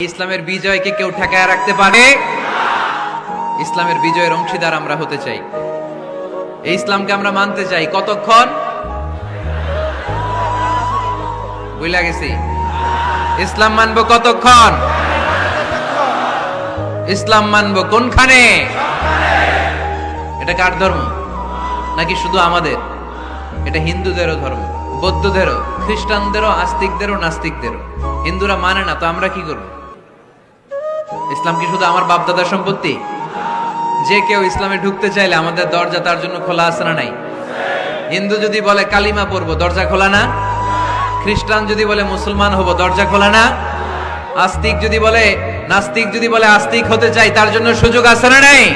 ইসলামের বিজয়কে কেউ ঠেকায় রাখতে পারে? ইসলামের বিজয়ের অংশীদার আমরা হতে চাই। এই ইসলামকে আমরা মানতে চাই। কতক্ষণ? বুঝলা গেছি? ইসলাম মানবো কতক্ষণ? ইসলাম মানবো কোনখানে? এটা কার ধর্ম? নাকি শুধু আমাদের? এটা হিন্দুদেরও ধর্ম, বৌদ্ধদেরও, খ্রিস্টানদেরও, আস্তিকদেরও, নাস্তিকদেরও। হিন্দুরা মানে না, তো আমরা কি করব? ইসলাম কি শুধু আমার বাপদাদার সম্পত্তি? যে কেউ ইসলামে ঢুকতে চাইলে আমাদের দরজা তার জন্য খোলা আছে না নাই? হিন্দু যদি বলে, কালিমা পড়ব, দরজা খোলা না? খ্রিস্টান যদি বলে, মুসলমান হব, দরজা খোলা না? আস্তিক যদি বলে, নাস্তিক যদি বলে, আস্তিক হতে চাই, তার জন্য সুযোগ আছে না নাই?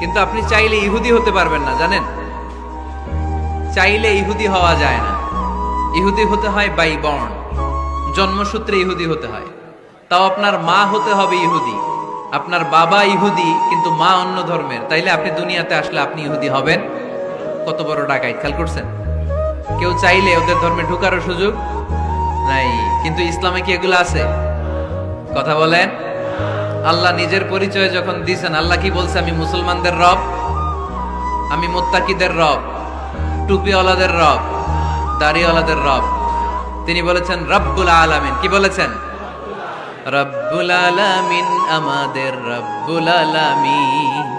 কিন্তু আপনি চাইলে ইহুদি হতে পারবেন না, জানেন? চাইলে ইহুদি হওয়া যায় না। ইহুদি হতে হয় বাই বর্ণ জন্মসূত্রে ইহুদি হতে হয়। তাও আপনার মা হতে হবে ইহুদি। আপনার বাবা ইহুদি, কিন্তু মা অন্য ধর্মের। তাইলে আপনি দুনিয়াতে আসলে আপনি ইহুদি হবেন? কত বড় ডাকাইত, খেয়াল করছেন? কেউ চাইলে ওদের ধর্মে ঢুকারও সুযোগ নাই, কিন্তু ইসলামে কি এগুলো আছে? কথা বলেন। আল্লাহ নিজের পরিচয় যখন দিয়েছেন আল্লাহ কি বলছে, আমি মুসলমানদের রব, আমি মোত্তাকিদের রব, টুপিওয়ালাদের রব, দাড়িওয়ালাদের রব। তিনি বলেছেন, রব্বুল আলামিন। কি বলেছেন? রব্বুল আলামিন আমাদের রব্বুল আলামিন